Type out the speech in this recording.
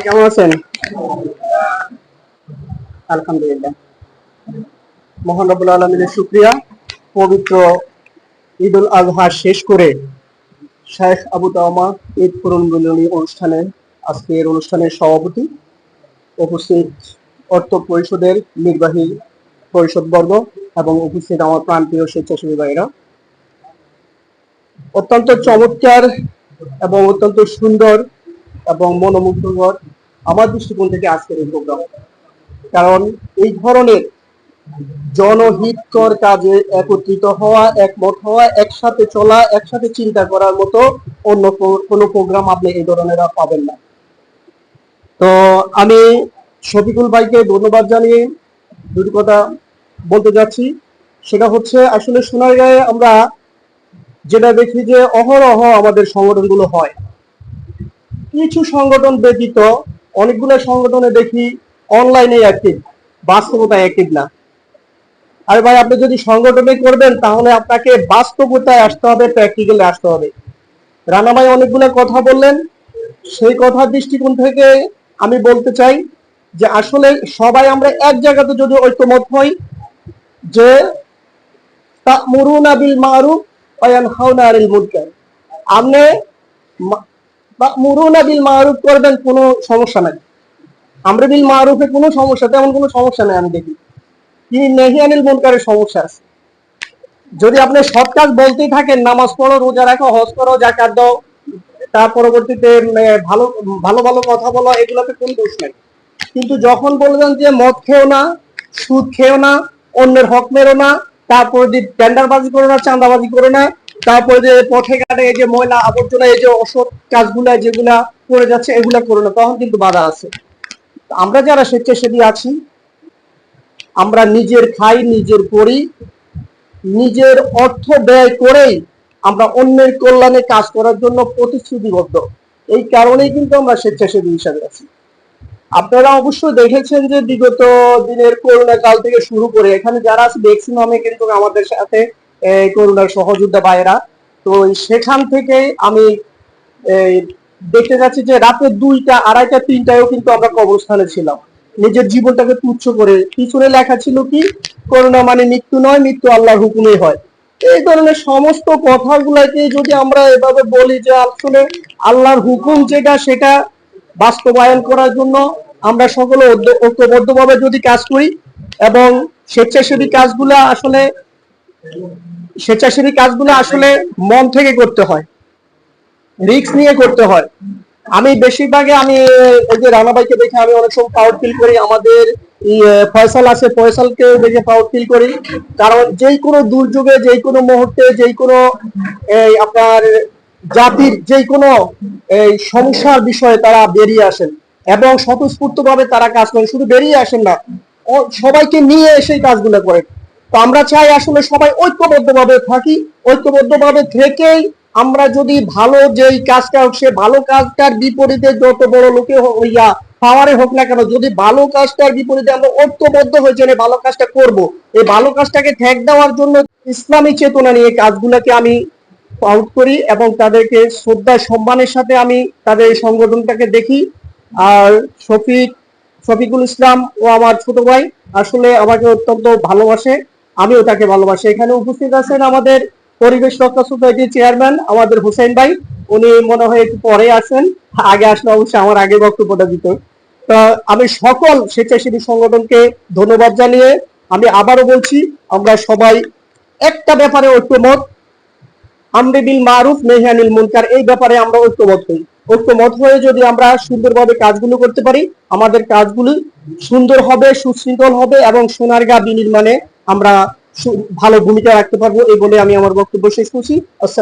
সবাই কেমন আছেন? আলহামদুলিল্লাহ। পবিত্র ঈদ উল আজহা শেষ করে শেখ আবু তাওমা ঈদ পূরণ মিলনী অনুষ্ঠানে, আজকের অনুষ্ঠানের সভাপতি উপস্থিত অর্থ পরিষদের নির্বাহী পরিষদবর্গ এবং উপস্থিত আমার প্রান্তীয় স্বেচ্ছাসেবী ভাইরা অত্যন্ত চমৎকার এবং অত্যন্ত সুন্দর এবং মনোমুগ্ধকর আমার দৃষ্টিকোণ থেকে আজকের এই প্রোগ্রাম কারণ এই ধরনের জনহিতকর কাজে একত্রিত হওয়া, একমত হওয়া, একসাথে চলা, একসাথে চিন্তা করার মতো অন্য কোনো প্রোগ্রাম আপনি এই ধরনের পাবেন না। তো আমি শফিকুল ভাইকে ধন্যবাদ জানিয়ে দুটি কথা বলতে যাচ্ছি। সেটা হচ্ছে, আসলে সোনারগাঁয়ে আমরা যেটা দেখি যে অহরহ আমাদের সংগঠনগুলো হয়। কিছু সংগঠন ব্যতীত অনেকগুলো সংগঠনে দেখি অনলাইনে অ্যাক্টিভ বাস্তবতায় অ্যাক্টিভ না। আরে ভাই, আপনি যদি সংগঠনে করবেন, তাহলে আপনাকে বাস্তবতায় আসতে হবে প্র্যাকটিক্যালে আসতে হবে। রানা ভাই অনেকগুলো কথা বললেন। সেই কথার দৃষ্টিকোণ থেকে আমি বলতে চাই যে, আসলে সবাই আমরা এক জায়গাতে যদি ঐক্যমত হই, যে তা'মুরুনা বিল মারুফ আনিল আপনি মা- তা'মুরুনা বিল মারুফ করবেন কোনো সমস্যা নাই। আমরা বিল মারুফে কোনো সমস্যা তেমন কোনো সমস্যা নাই আমি দেখি। কি নেহি আনিল মুনকারের সমস্যা আছে। যদি আপনি সৎ কাজ বলতেই থাকেন নামাজ পড়ো রোজা রাখো হজ করো জাকাত দাও তার পরবর্তীতে উম, ভালো ভালো ভালো কথা বলো এগুলোতে কোনো দোষ নাই। কিন্তু যখন বলবেন যে মদ খেও না সুদ খেও না অন্যের হক মেরো না তারপরে টেন্ডারবাজি করো না চাঁদাবাজি করো না তারপরে যে পথে ঘাটে যে ময়লা আবর্জনা, এই যে অসৎ কাজগুলা, যেগুলা করে যাচ্ছে, এগুলা করো না, তখন কিন্তু বাধা আছে। আমরা যারা স্বেচ্ছাসেবী আছি, আমরা নিজের খাই, নিজের করি, নিজের অর্থ ব্যয় করেই আমরা অন্যের কল্যাণে কাজ করার জন্য প্রতিশ্রুতিবদ্ধ। এই কারণেই কিন্তু আমরা স্বেচ্ছাসেবী হিসাবে আছি। আপনারা অবশ্যই দেখেছেন যে বিগত দিনের করোনা কাল থেকে শুরু করে, এখানে যারা আছে ম্যাক্সিমামে কিন্তু আমাদের সাথে করোনার সহযোদ্ধা ভাইয়েরা। তো সেখান থেকে আমি দেখতে যাচ্ছি যে রাতে দুইটা, আড়াইটা, তিনটায়ও কিন্তু আমরা কবরস্থানে ছিলাম। নিজের জীবনটাকে তুচ্ছ করে। পিছনে লেখা ছিল কি? করোনা মানে মৃত্যু নয়, মৃত্যু আল্লাহর হুকুমে হয়। এই ধরনের সমস্ত কথাগুলোকে যদি আমরা এভাবে বলি যে আসলে আল্লাহর হুকুম যেটা, সেটা বাস্তবায়ন করার জন্য আমরা সকলে ঐক্য- ঐক্যবদ্ধভাবে যদি কাজ করি এবং স্বেচ্ছাসেবী কাজগুলো আসলে স্বেচ্ছাসেবী কাজগুলো আসলে মন থেকে করতে হয়। রিস্ক নিয়ে করতে হয়। আমি বেশিরভাগে আমি এই যে রানা ভাইকে দেখে আমি অনেক সময় প্রাউড ফিল করি। আমাদের ফয়সাল আছে ফয়সালকে দেখে প্রাউড ফিল করি। কারণ যেই কোনো দুর্যোগে, যেই কোনো মুহূর্তে, যেই কোনো, এই, আপনার জাতির যেই কোনো, এই, সমস্যার বিষয়ে তারা বেরিয়ে আসেন এবং স্বতঃস্ফূর্ত ভাবে তারা কাজ করেন। শুধু বেরিয়ে আসেন না সবাইকে নিয়ে এসে কাজগুলো করেন। তো আমরা চাই আসলে সবাই ঐক্যবদ্ধভাবে থাকি, ঐক্যবদ্ধভাবে থেকেই আমরা যদি ভালো যেই কাজটা হোক, সে ভালো কাজটার বিপরীতে যত বড় লোকে হোক ইয়া পাওয়ারে হোক না কেন, যদি ভালো কাজটার বিপরীতে আমরা ঐক্যবদ্ধ হয়ে যেন এই ভালো কাজটা করব, এই ভালো কাজটাকে ঠেক দেওয়ার জন্য ইসলামী চেতনা নিয়ে কাজগুলোকে আমি আউট করি এবং তাদেরকে শ্রদ্ধা, সম্মানের সাথে আমি তাদের এই সংগঠনটাকে দেখি। আর শফিক, শফিকুল ইসলাম ও আমার ছোট ভাই আসলে আমাকে অত্যন্ত ভালোবাসে। আমিও তাকে ভালোবাসি। এখানে উপস্থিত আছেন আমাদের পরিবেশ রক্ষা সোসাইটির চেয়ারম্যান আমাদের হোসেন ভাই। উনি মনে হয় একটু পরে আসেন আগে আসলে অবশ্যই আমার আগে বক্তব্যটা দিত। আমি সকল স্বেচ্ছাসেবী সংগঠনকে ধন্যবাদ জানিয়ে আমি আবারও বলছি, আমরা সবাই একটা ব্যাপারে ঐক্যমত। আমরে বিল মারুফ নেহানিল মুনকার, এই ব্যাপারে আমরা ঐক্যমত হই। ঐক্যমত হয়ে যদি আমরা সুন্দরভাবে কাজগুলো করতে পারি, আমাদের কাজগুলি সুন্দর হবে, সুশৃঙ্খল হবে এবং সোনারগা বিনির্মাণে আমরা ভালো ভূমিকা রাখতে পারব এই বলে আমি আমার বক্তব্য শেষ করছি। আসসালাম।